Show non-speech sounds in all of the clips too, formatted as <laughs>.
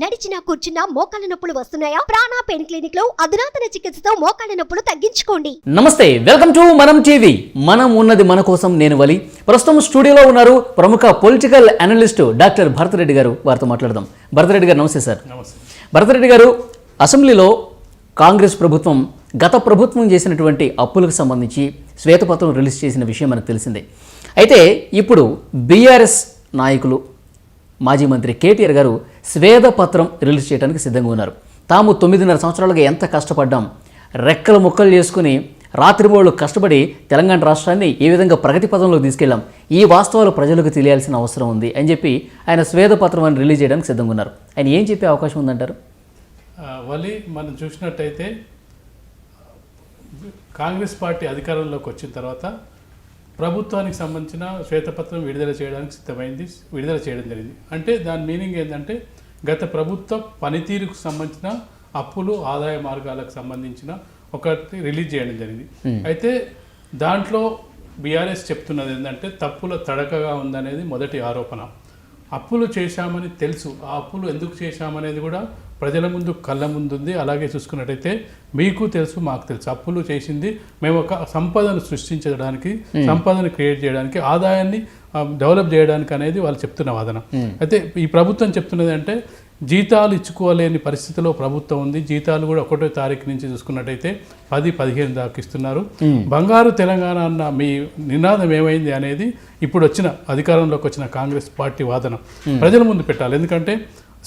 నడిచినా కూర్చున్నా మోకాళ్ళ నొప్పులు వస్తున్నాయా? ప్రాణా పెయిన్ క్లినిక్లో అధునాతన చికిత్సతో మోకాళ్ళ నొప్పులు తగ్గించుకోండి. నమస్తే వెల్కమ్ టు మనం టీవీ. మనం ఉన్నది మన కోసం నేను వలి. ప్రస్తుతం స్టూడియోలో ఉన్నారు ప్రముఖ పొలిటికల్ అనలిస్ట్ డాక్టర్ భరతరెడ్డి గారు. వారితో మాట్లాడదాం. భరతరెడ్డి గారు నమస్తే సార్. భరతరెడ్డి గారు అసెంబ్లీలో కాంగ్రెస్ ప్రభుత్వం గత ప్రభుత్వం చేసినటువంటి అప్పులకు సంబంధించి శ్వేతపత్రం రిలీజ్ చేసిన విషయం మనకు తెలిసిందే. అయితే ఇప్పుడు బీఆర్ఎస్ నాయకులు మాజీ మంత్రి కేటీఆర్ గారు స్వేదపత్రం రిలీజ్ చేయడానికి సిద్ధంగా ఉన్నారు. తాము తొమ్మిదిన్నర సంవత్సరాలుగా ఎంత కష్టపడ్డాం? రెక్కలు ముక్కలు చేసుకుని రాత్రిమూళ్ళు కష్టపడి తెలంగాణ రాష్ట్రాన్ని ఏ విధంగా ప్రగతి పదంలోకి తీసుకెళ్ళాం? ఈ వాస్తవాలు ప్రజలకు తెలియాల్సిన అవసరం ఉంది అని చెప్పి ఆయన స్వేదపత్రం అని రిలీజ్ చేయడానికి సిద్ధంగా ఉన్నారు. ఆయన ఏం చెప్పే అవకాశం ఉందంటారు? వలి మనం చూసినట్టయితే కాంగ్రెస్ పార్టీ అధికారంలోకి వచ్చిన తర్వాత ప్రభుత్వానికి సంబంధించిన శ్వేతపత్రం విడుదల చేయడానికి సిద్ధమైంది విడుదల చేయడం జరిగింది. అంటే దాని మీనింగ్ ఏంటంటే గత ప్రభుత్వ పనితీరుకు సంబంధించిన అప్పులు ఆదాయ మార్గాలకు సంబంధించిన ఒకటి రిలీజ్ చేయడం జరిగింది. అయితే దాంట్లో బీఆర్ఎస్ చెప్తున్నది ఏంటంటే తప్పుల తడకగా ఉందనేది మొదటి ఆరోపణ. అప్పులు చేశామని తెలుసు. ఆ అప్పులు ఎందుకు చేశామనేది కూడా ప్రజల ముందు కళ్ళ ముందు ఉంది అలాగే చూసుకున్నట్టయితే మీకు తెలుసు మాకు తెలుసు. అప్పులు చేసింది మేము ఒక సంపదను సృష్టించడానికి సంపదను క్రియేట్ చేయడానికి ఆదాయాన్ని డెవలప్ చేయడానికి అనేది వాళ్ళు చెప్తున్న వాదన. అయితే ఈ ప్రభుత్వం చెప్తున్నది అంటే జీతాలు ఇచ్చుకోలేని పరిస్థితిలో ప్రభుత్వం ఉంది. జీతాలు కూడా ఒకటో తారీఖు నుంచి చూసుకున్నట్టయితే పది పదిహేను దాకా ఇస్తున్నారు. బంగారు తెలంగాణ అన్న మీ నినాదం ఏమైంది అనేది ఇప్పుడు వచ్చిన అధికారంలోకి వచ్చిన కాంగ్రెస్ పార్టీ వాదన. ప్రజల ముందు పెట్టాలి. ఎందుకంటే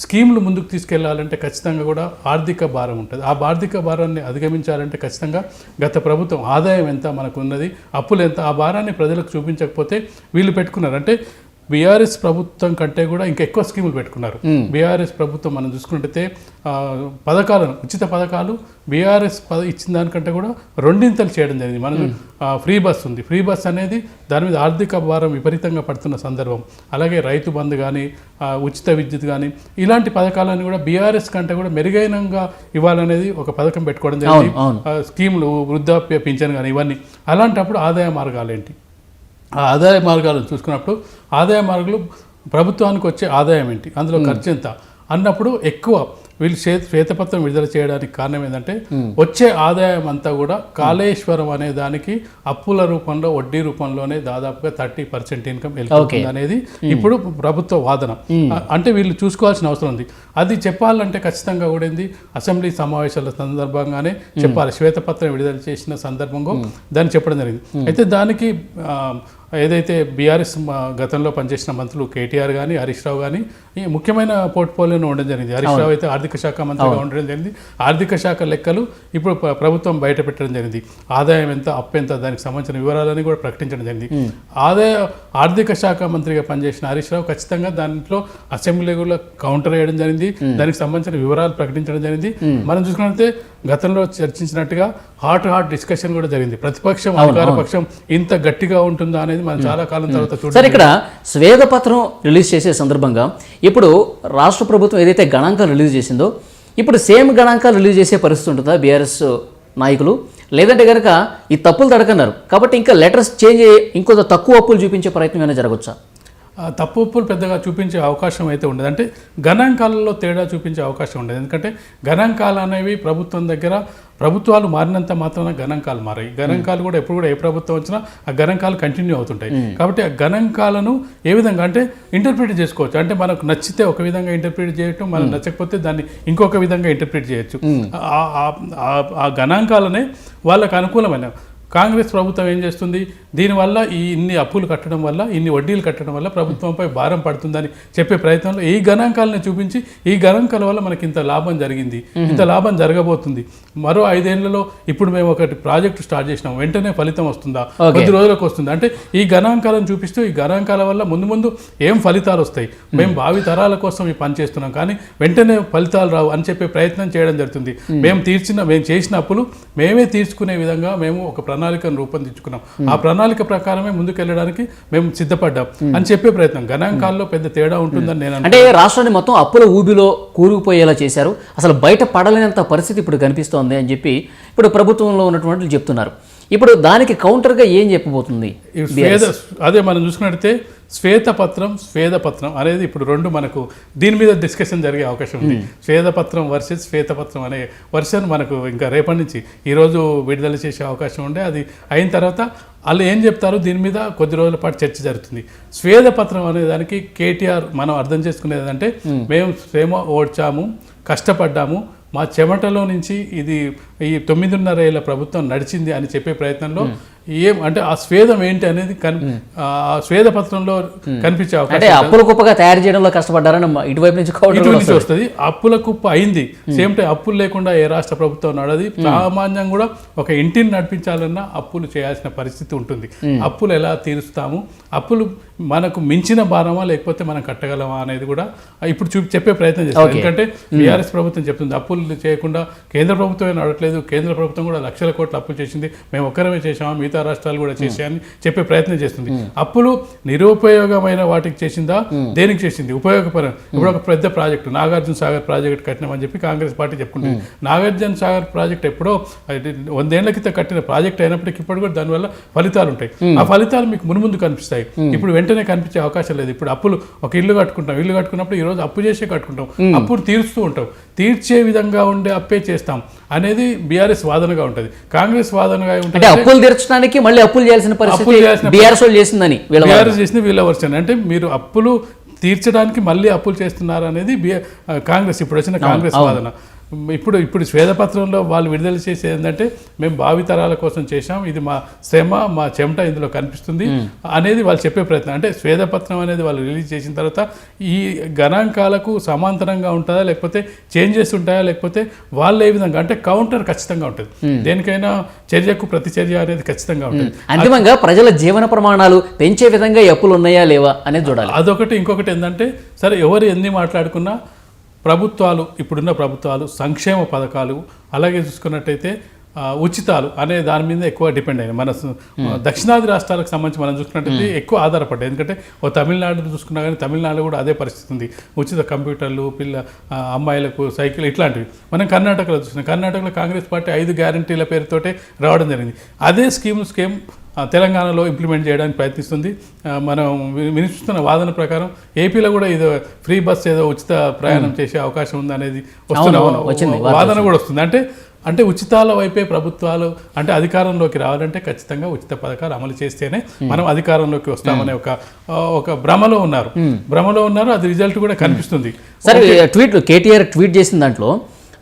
స్కీములు ముందుకు తీసుకెళ్ళాలంటే ఖచ్చితంగా కూడా ఆర్థిక భారం ఉంటుంది. ఆ ఆర్థిక భారాన్ని అధిగమించాలంటే ఖచ్చితంగా గత ప్రభుత్వం ఆదాయం ఎంత మనకు ఉన్నది అప్పులు ఎంత ఆ భారాన్ని ప్రజలకు చూపించకపోతే వీళ్ళు పెట్టుకున్నారు. అంటే బీఆర్ఎస్ ప్రభుత్వం కంటే కూడా ఇంకా ఎక్కువ స్కీములు పెట్టుకున్నారు. బీఆర్ఎస్ ప్రభుత్వం మనం చూసుకున్నట్టయితే పథకాలను ఉచిత పథకాలు బీఆర్ఎస్ పద ఇచ్చిన దానికంటే కూడా రెండింతలు చేయడం జరిగింది. మనం ఫ్రీ బస్ ఉంది. ఫ్రీ బస్ అనేది దాని మీద ఆర్థిక భారం విపరీతంగా పడుతున్న సందర్భం. అలాగే రైతు బంధు కానీ ఉచిత విద్యుత్ కానీ ఇలాంటి పథకాలను కూడా బీఆర్ఎస్ కంటే కూడా మెరుగైనంగా ఇవ్వాలనేది ఒక పథకం పెట్టుకోవడం జరిగింది. స్కీములు వృద్ధాప్య పింఛన్ కానీ ఇవన్నీ. అలాంటప్పుడు ఆదాయ మార్గాలు ఏంటి? ఆ ఆదాయ మార్గాలను చూసుకున్నప్పుడు ఆదాయ మార్గాలు ప్రభుత్వానికి వచ్చే ఆదాయం ఏంటి? అందులో ఖర్చు ఎంత? అన్నప్పుడు ఎక్కువ వీళ్ళు శ్వే శ్వేతపత్రం విడుదల చేయడానికి కారణం ఏంటంటే వచ్చే ఆదాయం అంతా కూడా కాళేశ్వరం అనే దానికి అప్పుల రూపంలో వడ్డీ రూపంలోనే దాదాపుగా థర్టీ పర్సెంట్ ఇన్కమ్ వెళ్ళిపోతుంది అనేది ఇప్పుడు ప్రభుత్వ వాదన. అంటే వీళ్ళు చూసుకోవాల్సిన అవసరం ఉంది. అది చెప్పాలంటే ఖచ్చితంగా కూడా అసెంబ్లీ సమావేశాల సందర్భంగానే చెప్పాలి. శ్వేతపత్రం విడుదల చేసిన సందర్భంగా దాన్ని చెప్పడం జరిగింది. అయితే దానికి ఏదైతే బీఆర్ఎస్ గతంలో పనిచేసిన మంత్రులు కేటీఆర్ కానీ హరీష్ రావు కానీ ఈ ముఖ్యమైన పోర్ట్ఫోలియోను ఉండడం జరిగింది. హరీష్ రావు అయితే ఆర్థిక శాఖ మంత్రిగా ఉండడం జరిగింది. ఆర్థిక శాఖ లెక్కలు ఇప్పుడు ప్ర- ప్రభుత్వం బయట పెట్టడం జరిగింది. ఆదాయం ఎంత అప్పు ఎంత దానికి సంబంధించిన వివరాలని కూడా ప్రకటించడం జరిగింది. ఆదాయ ఆర్థిక శాఖ మంత్రిగా పనిచేసిన హరీష్ రావు ఖచ్చితంగా దాంట్లో అసెంబ్లీలో కౌంటర్ వేయడం జరిగింది. దానికి సంబంధించిన వివరాలు ప్రకటించడం జరిగింది. మనం చూసుకున్నట్లయితే గతంలో చర్చించినట్టుగా హాట్ హాట్ డిస్కషన్ కూడా జరిగింది. ప్రతిపక్షం అధికార పక్షం ఇంత గట్టిగా ఉంటుందా అనేది మనం చాలా కాలం తర్వాత చూడ సార్ ఇక్కడ స్వేదపత్రం రిలీజ్ చేసే సందర్భంగా ఇప్పుడు రాష్ట్ర ప్రభుత్వం ఏదైతే గణాంకాలు రిలీజ్ చేసిందో ఇప్పుడు సేమ్ గణాంకాలు రిలీజ్ చేసే పరిస్థితి ఉంటుందా బీఆర్ఎస్ నాయకులు? లేదంటే కనుక ఈ తప్పులు తడకన్నారు. కాబట్టి ఇంకా లెటర్స్ చేంజ్ అయ్యి ఇంకొంత తక్కువ అప్పులు చూపించే ప్రయత్నం ఏమైనా జరగచ్చా? ఆ తప్పు ఒప్పులు పెద్దగా చూపించే అవకాశం అయితే ఉండదు. అంటే గణాంకాలలో తేడా చూపించే అవకాశం ఉండదు. ఎందుకంటే గణాంకాలు అనేవి ప్రభుత్వం దగ్గర ప్రభుత్వాలు మారినంత మాత్రాన గణాంకాలు మారాయి. గణాంకాలు కూడా ఎప్పుడు కూడా ఏ ప్రభుత్వం వచ్చినా ఆ గణాంకాలు కంటిన్యూ అవుతుంటాయి. కాబట్టి ఆ గణాంకాలను ఏ విధంగా అంటే ఇంటర్ప్రిట్ చేసుకోవచ్చు. అంటే మనకు నచ్చితే ఒక విధంగా ఇంటర్ప్రిట్ చేయటం మనకు నచ్చకపోతే దాన్ని ఇంకొక విధంగా ఇంటర్ప్రిట్ చేయొచ్చు. ఆ గణాంకాలనే వాళ్ళకు అనుకూలమైన కాంగ్రెస్ ప్రభుత్వం ఏం చేస్తుంది? దీనివల్ల ఈ ఇన్ని అప్పులు కట్టడం వల్ల ఇన్ని వడ్డీలు కట్టడం వల్ల ప్రభుత్వంపై భారం పడుతుందని చెప్పే ప్రయత్నంలో ఈ గణాంకాలను చూపించి ఈ గణాంకాల వల్ల మనకి ఇంత లాభం జరిగింది. ఇంత లాభం జరగబోతుంది. మరో ఐదేళ్ళలో ఇప్పుడు మేము ఒకటి ప్రాజెక్టు స్టార్ట్ చేసినాం. వెంటనే ఫలితం వస్తుందా? కొద్ది రోజులకు వస్తుంది? అంటే ఈ గణాంకాలను చూపిస్తూ ఈ గణాంకాల వల్ల ముందు ముందు ఏం ఫలితాలు వస్తాయి? మేము. భావి తరాల కోసం ఈ పని చేస్తున్నాం. కానీ వెంటనే ఫలితాలు రావు అని చెప్పే ప్రయత్నం చేయడం జరుగుతుంది. మేము. తీర్చిన మేము చేసిన అప్పులు మేమే తీర్చుకునే విధంగా మేము ఒక ప్రణాళికను రూపొందించుకున్నాం. ఆ ప్రణాళిక ప్రకారమే ముందుకు వెళ్ళడానికి మేము సిద్ధపడ్డాం. అని చెప్పే ప్రయత్నం. గణాంకాల్లో పెద్ద తేడా ఉంటుందని నేను అంటే రాష్ట్రాన్ని మొత్తం అప్పుల ఊబిలో కూరుకుపోయేలా చేశారు. అసలు బయట పడలేనంత పరిస్థితి ఇప్పుడు కనిపిస్తోంది అని చెప్పి ఇప్పుడు ప్రభుత్వంలో ఉన్నటువంటి చెప్తున్నారు. ఇప్పుడు దానికి కౌంటర్గా ఏం చెప్పబోతుంది? అదే మనం చూసుకున్నట్టయితే శ్వేతపత్రం స్వేదపత్రం అనేది ఇప్పుడు రెండు మనకు దీని మీద డిస్కషన్ జరిగే అవకాశం ఉంది. స్వేదపత్రం వర్సెస్ శ్వేతపత్రం అనే వర్షన్ మనకు ఇంకా రేపటి నుంచి ఈరోజు విడుదల చేసే అవకాశం ఉండే. అది అయిన తర్వాత వాళ్ళు ఏం చెప్తారు? దీని మీద కొద్ది రోజుల పాటు చర్చ జరుగుతుంది. స్వేదపత్రం అనే దానికి కేటీఆర్ మనం అర్థం చేసుకునేది అంటే మేము శ్రమ ఓడ్చాము కష్టపడ్డాము మా చెమటలో నుంచి ఇది ఈ తొమ్మిదిన్నర ఏళ్ళ ప్రభుత్వం నడిచింది అని చెప్పే ప్రయత్నంలో ఏం అంటే ఆ స్వేదం ఏంటి అనేది ఆ స్వేద పత్రంలో కనిపించే అవకాశం అంటే అప్పుల కుప్పగా తయారు చేయడంలో కష్టపడ్డారని ఇటువైపు నుంచి ఇటు నుంచి వస్తుంది. అప్పుల కుప్ప అయింది. సేమ్ టైం అప్పులు లేకుండా ఏ రాష్ట్ర ప్రభుత్వం నడది. సామాన్యం కూడా ఒక ఇంటిని నడిపించాలన్నా అప్పులు చేయాల్సిన పరిస్థితి ఉంటుంది. అప్పులు ఎలా తీరుస్తాము? అప్పులు మనకు మించిన భారమా లేకపోతే మనం కట్టగలమా అనేది కూడా ఇప్పుడు చూపి చెప్పే ప్రయత్నం చేస్తాం. ఎందుకంటే బీఆర్ఎస్ ప్రభుత్వం చెప్తుంది అప్పులు చేయకుండా కేంద్ర ప్రభుత్వమే నడవట్లేదు కేంద్ర ప్రభుత్వం కూడా లక్షల కోట్ల అప్పులు చేసింది మేము ఒక్కరమే చేసామా మిగతా రాష్ట్రాలు కూడా చేసాయని చెప్పే ప్రయత్నం చేస్తుంది. అప్పులు నిరుపయోగమైన వాటికి చేసిందా? దేనికి చేసింది? ఉపయోగపరం ఇప్పుడు ఒక పెద్ద ప్రాజెక్టు నాగార్జున సాగర్ ప్రాజెక్ట్ కట్టినామని చెప్పి కాంగ్రెస్ పార్టీ చెప్పుకుంటుంది. నాగార్జున సాగర్ ప్రాజెక్ట్ ఎప్పుడో వందేళ్ళ క్రితం కట్టిన ప్రాజెక్ట్ అయినప్పటికీ ఇప్పుడు కూడా దానివల్ల ఫలితాలు ఉంటాయి ఆ ఫలితాలు మీకు మునుముందు కనిపిస్తాయి. ఇప్పుడు వెంటనే కనిపించే అవకాశం లేదు. ఇప్పుడు అప్పులు ఒక ఇల్లు కట్టుకుంటాం ఇల్లు కట్టుకున్నప్పుడు ఈ రోజు అప్పు చేసే కట్టుకుంటాం. అప్పుడు తీరుస్తూ ఉంటాం. తీర్చే విధంగా ఉండే అప్పే చేస్తాం అనేది బీఆర్ఎస్ వాదనగా ఉంటుంది. కాంగ్రెస్ వాదనగా ఉంటుంది అప్పులు తీర్చడానికి మళ్ళీ అప్పులు చేయాల్సిన పరిస్థితి బీఆర్ఎస్ చేసిందని. బీఆర్ఎస్ చేసింది వీళ్ళ వర్షన్. అంటే మీరు అప్పులు తీర్చడానికి మళ్ళీ అప్పులు చేస్తున్నారు అనేది కాంగ్రెస్ ఇప్పుడు వచ్చిన కాంగ్రెస్ వాదన. ఇప్పుడు ఇప్పుడు శ్వేతపత్రంలో వాళ్ళు విడుదల చేసేది ఏంటంటే మేము భావితరాల కోసం చేశాం ఇది మా శ్రమ మా చెమట ఇందులో కనిపిస్తుంది అనేది వాళ్ళు చెప్పే ప్రయత్నం. అంటే శ్వేతపత్రం అనేది వాళ్ళు రిలీజ్ చేసిన తర్వాత ఈ గణాంకాలకు సమాంతరంగా ఉంటుందా లేకపోతే చేంజెస్ ఉంటాయా లేకపోతే వాళ్ళు ఏ విధంగా అంటే కౌంటర్ ఖచ్చితంగా ఉంటుంది. దేనికైనా చర్యకు ప్రతిచర్య అనేది ఖచ్చితంగా ఉంటుంది. అంతిమంగా ప్రజల జీవన ప్రమాణాలు పెంచే విధంగా ఈ అప్పులు ఉన్నాయా లేవా అనేది చూడాలి. అదొకటి. ఇంకొకటి ఏంటంటే సరే ఎవరు ఎన్ని మాట్లాడుకున్నా ప్రభుత్వాలు ఇప్పుడున్న ప్రభుత్వాలు సంక్షేమ పథకాలు అలాగే చూసుకున్నట్టయితే ఉచితాలు అనే దాని మీద ఎక్కువ డిపెండ్ అయ్యాయి. మన దక్షిణాది రాష్ట్రాలకు సంబంధించి మనం చూసుకున్నట్టయితే ఎక్కువ ఆధారపడ్డాయి. ఎందుకంటే ఓ తమిళనాడు చూసుకున్నా కానీ తమిళనాడు కూడా అదే పరిస్థితి ఉంది. ఉచిత కంప్యూటర్లు పిల్ల అమ్మాయిలకు సైకిల్ ఇట్లాంటివి. మనం కర్ణాటకలో చూసినాం. కర్ణాటకలో కాంగ్రెస్ పార్టీ ఐదు గ్యారంటీల పేరుతోటే రావడం జరిగింది. అదే స్కీమ్ స్కీమ్ తెలంగాణలో ఇంప్లిమెంట్ చేయడానికి ప్రయత్నిస్తుంది. మనం వినిపిస్తున్న వాదన ప్రకారం ఏపీలో కూడా ఇది ఫ్రీ బస్ ఏదో ఉచిత ప్రయాణం చేసే అవకాశం ఉంది అనేది వస్తున్న వాదన కూడా వస్తుంది. అంటే అంటే ఉచితాల వైపే ప్రభుత్వాలు అంటే అధికారంలోకి రావాలంటే ఖచ్చితంగా ఉచిత పథకాలు అమలు చేస్తేనే మనం అధికారంలోకి వస్తామనే ఒక ఒక భ్రమలో ఉన్నారు. భ్రమలో ఉన్నారు అది రిజల్ట్ కూడా కనిపిస్తుంది. సరే ట్వీట్ కేటీఆర్ ట్వీట్ చేసిన దాంట్లో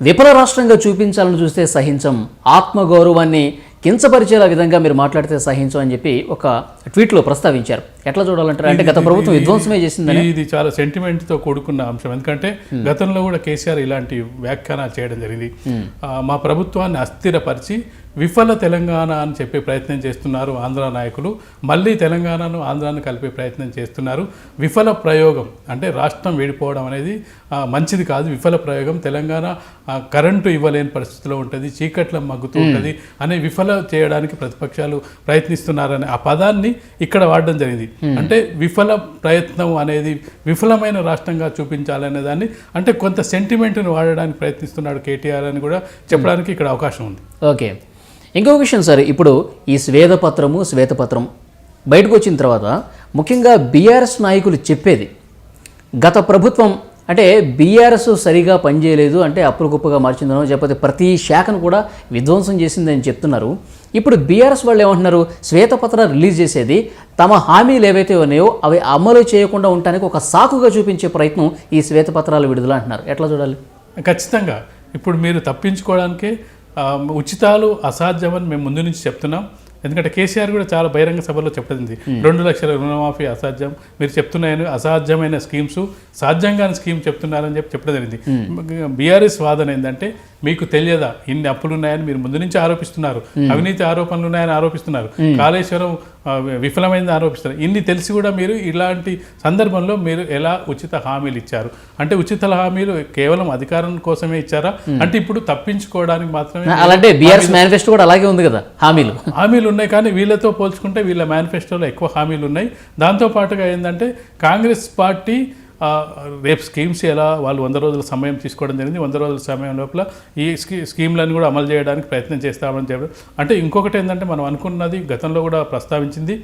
విఫల రాష్ట్రంగా చూపించాలని చూస్తే సహించం. ఆత్మగౌరవాన్ని కించపరిచేలా విధంగా మీరు మాట్లాడితే సహించు అని చెప్పి ఒక ట్వీట్లో ప్రస్తావించారు. ఎట్లా చూడాలంటారు? అంటే గత ప్రభుత్వం విధ్వంసమే చేసిందని? ఇది చాలా సెంటిమెంట్తో కూడుకున్న అంశం. ఎందుకంటే గతంలో కూడా కేసీఆర్ ఇలాంటి వ్యాఖ్యానాలు చేయడం జరిగింది. మా ప్రభుత్వాన్ని అస్థిరపరిచి విఫల తెలంగాణ అని చెప్పే ప్రయత్నం చేస్తున్నారు ఆంధ్ర నాయకులు. మళ్ళీ తెలంగాణను ఆంధ్రాను కలిపే ప్రయత్నం చేస్తున్నారు. విఫల ప్రయోగం అంటే రాష్ట్రం విడిపోవడం అనేది మంచిది కాదు. విఫల ప్రయోగం తెలంగాణ కరెంటు ఇవ్వలేని పరిస్థితిలో ఉంటుంది చీకట్లో మగ్గుతూ ఉంటుంది అనే విఫల చేయడానికి ప్రతిపక్షాలు ప్రయత్నిస్తున్నారనే ఆ పదాన్ని ఇక్కడ వాడడం జరిగింది. అంటే విఫల ప్రయత్నం అనేది విఫలమైన రాష్ట్రంగా చూపించాలనే దాన్ని అంటే కొంత సెంటిమెంట్ని వాడడానికి ప్రయత్నిస్తున్నాడు కేటీఆర్ అని కూడా చెప్పడానికి ఇక్కడ అవకాశం ఉంది. ఓకే. ఇంకో విషయం సార్ ఇప్పుడు ఈ శ్వేతపత్రము శ్వేతపత్రం బయటకు వచ్చిన తర్వాత ముఖ్యంగా బీఆర్ఎస్ నాయకులు చెప్పేది గత ప్రభుత్వం అంటే బీఆర్ఎస్ సరిగా పనిచేయలేదు అంటే అప్పులు గొప్పగా మార్చిందనో లేకపోతే ప్రతి శాఖను కూడా విధ్వంసం చేసిందని చెప్తున్నారు. ఇప్పుడు బీఆర్ఎస్ వాళ్ళు ఏమంటున్నారు? శ్వేతపత్ర రిలీజ్ చేసేది తమ హామీలు ఏవైతే ఉన్నాయో అవి అమలు చేయకుండా ఉండటానికి ఒక సాకుగా చూపించే ప్రయత్నం ఈ శ్వేతపత్రాలు విడుదల అంటున్నారు. ఎట్లా చూడాలి? ఖచ్చితంగా. ఇప్పుడు మీరు తప్పించుకోవడానికే ఉచితాలు అసాధ్యమని మేము ముందు నుంచి చెప్తున్నాం. ఎందుకంటే కేసీఆర్ కూడా చాలా బహిరంగ సభలో చెప్పింది. రెండు లక్షల రుణమాఫీ అసాధ్యం మీరు చెప్తున్నాయని అసాధ్యమైన స్కీమ్స్ సాధ్యంగాని స్కీమ్ చెప్తున్నారని చెప్పి చెప్పడం జరిగింది. బీఆర్ఎస్ వాదన ఏంటంటే మీకు తెలియదా? ఇన్ని అప్పులు ఉన్నాయని మీరు ముందు నుంచి ఆరోపిస్తున్నారు. అవినీతి ఆరోపణలు ఉన్నాయని ఆరోపిస్తున్నారు కాళేశ్వరం ఆ, విఫలమైంది ఆరోపిస్తున్నారు. ఇన్ని తెలిసి కూడా మీరు ఇలాంటి సందర్భంలో మీరు ఎలా ఉచిత హామీలు ఇచ్చారు? అంటే ఉచిత హామీలు కేవలం అధికారం కోసమే ఇచ్చారా? అంటే ఇప్పుడు తప్పించుకోవడానికి మాత్రమే అలాంటే బీఆర్ఎస్ మేనిఫెస్టో కూడా అలాగే ఉంది కదా హామీలు. హామీలు ఉన్నాయి కానీ వీళ్ళతో పోల్చుకుంటే వీళ్ళ మేనిఫెస్టోలో ఎక్కువ హామీలు ఉన్నాయి. దాంతో పాటుగా ఏంటంటే కాంగ్రెస్ పార్టీ రేపు స్కీమ్స్ ఎలా వాళ్ళు వంద రోజుల సమయం తీసుకోవడం జరిగింది. వంద రోజుల సమయం లోపల ఈ స్కీ స్కీమ్లను కూడా అమలు చేయడానికి ప్రయత్నం చేస్తామని చెప్పడం. అంటే ఇంకొకటి ఏంటంటే మనం అనుకున్నది గతంలో కూడా ప్రస్తావించింది.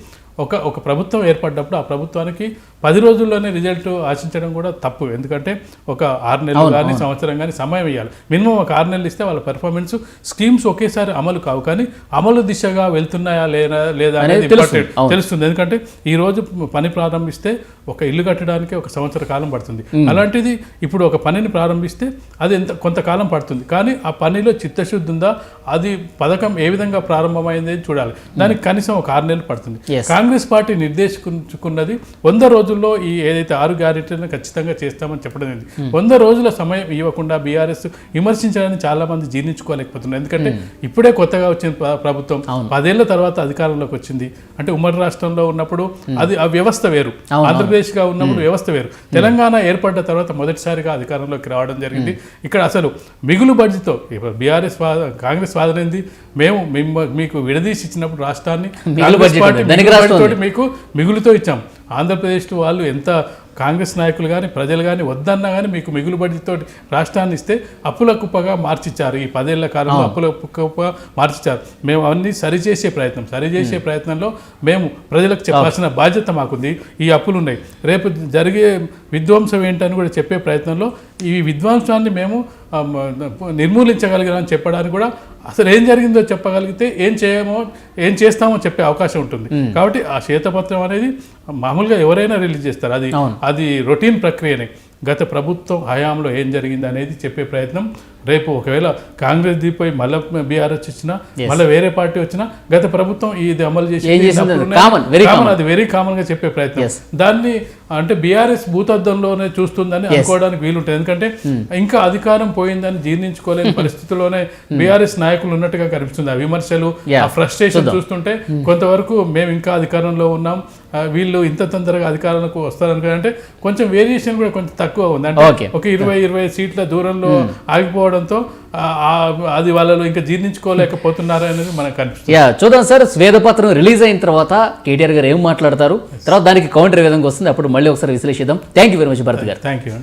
ఒక ఒక ప్రభుత్వం ఏర్పడ్డప్పుడు ఆ ప్రభుత్వానికి పది రోజుల్లోనే రిజల్ట్ ఆశించడం కూడా తప్పు. ఎందుకంటే ఒక ఆరు నెలలు కానీ సంవత్సరం కానీ సమయం ఇవ్వాలి మినిమం ఒక ఆరు నెలలు ఇస్తే వాళ్ళ పెర్ఫార్మెన్స్ స్కీమ్స్ ఒకేసారి అమలు కావు. కానీ అమలు దిశగా వెళ్తున్నాయా లేదా లేదా అనేది తెలుస్తుంది. ఎందుకంటే ఈ రోజు పని ప్రారంభిస్తే ఒక ఇల్లు కట్టడానికి ఒక సంవత్సర కాలం పడుతుంది. అలాంటిది ఇప్పుడు ఒక పనిని ప్రారంభిస్తే అది ఎంత కొంతకాలం పడుతుంది. కానీ ఆ పనిలో చిత్తశుద్ధి ఉందా? అది పథకం ఏ విధంగా ప్రారంభమైంది అని చూడాలి. దానికి కనీసం ఒక ఆరు నెలలు పడుతుంది. కాంగ్రెస్ పార్టీ నిర్దేశించుకున్నది వంద రోజుల్లో ఈ ఏదైతే ఆరు గ్యారెంటీలను ఖచ్చితంగా చేస్తామని చెప్పడం జరిగింది వంద రోజుల సమయం ఇవ్వకుండా బీఆర్ఎస్ విమర్శించడానికి చాలా మంది జీర్ణించుకోలేకపోతున్నారు. ఎందుకంటే ఇప్పుడే కొత్తగా వచ్చిన ప్ర- ప్రభుత్వం పదేళ్ళ తర్వాత అధికారంలోకి వచ్చింది. అంటే ఉమ్మడి రాష్ట్రంలో ఉన్నప్పుడు అది ఆ వ్యవస్థ వేరు. ఆంధ్రప్రదేశ్ గా ఉన్నప్పుడు వ్యవస్థ వేరు. తెలంగాణ ఏర్పడ్డ తర్వాత మొదటిసారిగా అధికారంలోకి రావడం జరిగింది. ఇక్కడ అసలు మిగులు బడ్జెట్తో బీఆర్ఎస్ కాంగ్రెస్ వాదనైంది మేము మీకు విడదీసి ఇచ్చినప్పుడు రాష్ట్రాన్ని మీకు మిగులుతో ఇచ్చాం. ఆంధ్రప్రదేశ్ వాళ్ళు ఎంత కాంగ్రెస్ నాయకులు కానీ ప్రజలు కానీ వద్దన్నా కానీ మీకు మిగులు బడ్జెట్ తోటి రాష్ట్రాన్ని ఇస్తే అప్పుల కుప్పగా మార్చిచ్చారు. ఈ పదేళ్ళ కాలంలో అప్పుల కుప్పగా మార్చిచ్చారు. మేము అవన్నీ సరిచేసే ప్రయత్నం సరిచేసే ప్రయత్నంలో మేము ప్రజలకు చెప్పాల్సిన బాధ్యత మాకుంది. ఈ అప్పులు ఉన్నాయి రేపు జరిగే విధ్వంసం ఏంటని కూడా చెప్పే ప్రయత్నంలో ఈ విధ్వంసాన్ని మేము నిర్మూలించగలిగామని చెప్పడానికి కూడా అసలు ఏం జరిగిందో చెప్పగలిగితే ఏం చేయమో ఏం చేస్తామో చెప్పే అవకాశం ఉంటుంది. కాబట్టి ఆ శ్వేతపత్రం అనేది మామూలుగా ఎవరైనా రిలీజ్ చేస్తారు. అది. అది రొటీన్ ప్రక్రియనే. గత ప్రభుత్వం హయాంలో ఏం జరిగింది అనేది చెప్పే ప్రయత్నం రేపు ఒకవేళ కాంగ్రెస్ దిగిపోయి మళ్ళీ బీఆర్ఎస్ వచ్చినా మళ్ళీ వేరే పార్టీ వచ్చినా గత ప్రభుత్వం ఇది అమలు చేసి. అది వెరీ కామన్గా చెప్పే ప్రయత్నం. దాన్ని అంటే బీఆర్ఎస్ భూతద్దంలోనే చూస్తుందని అనుకోవడానికి వీలుంటుంది. ఎందుకంటే ఇంకా అధికారం పోయిందని జీర్ణించుకోలేని <laughs> పరిస్థితిలోనే బీఆర్ఎస్ నాయకులు ఉన్నట్టుగా కనిపిస్తుంది. ఆ విమర్శలు. ఆ ఫ్రస్ట్రేషన్ చూస్తుంటే కొంతవరకు మేము ఇంకా అధికారంలో ఉన్నాం. వీళ్ళు ఇంత తొందరగా అధికారంలోకి వస్తారనుకుంటే కొంచెం వేరియేషన్ కూడా కొంచెం తక్కువ ఉంది. అంటే. ఒక ఇరవై ఇరవై సీట్ల దూరంలో ఆగిపోవడంతో ఆ, అది వాళ్ళలో ఇంకా జీర్ణించుకోలేకపోతున్నారు అనేది మనకు కనిపిస్తుంది యా చూద్దాం సార్. స్వేదపత్రం రిలీజ్ అయిన తర్వాత కేటీఆర్ గారు ఏం మాట్లాడతారు? తర్వాత దానికి కౌంటర్ ఏ విధంగా వస్తుంది? అప్పుడు మళ్ళీ ఒకసారి విశ్లేషిద్దాం. Thank you very much Bharat garu. Thank you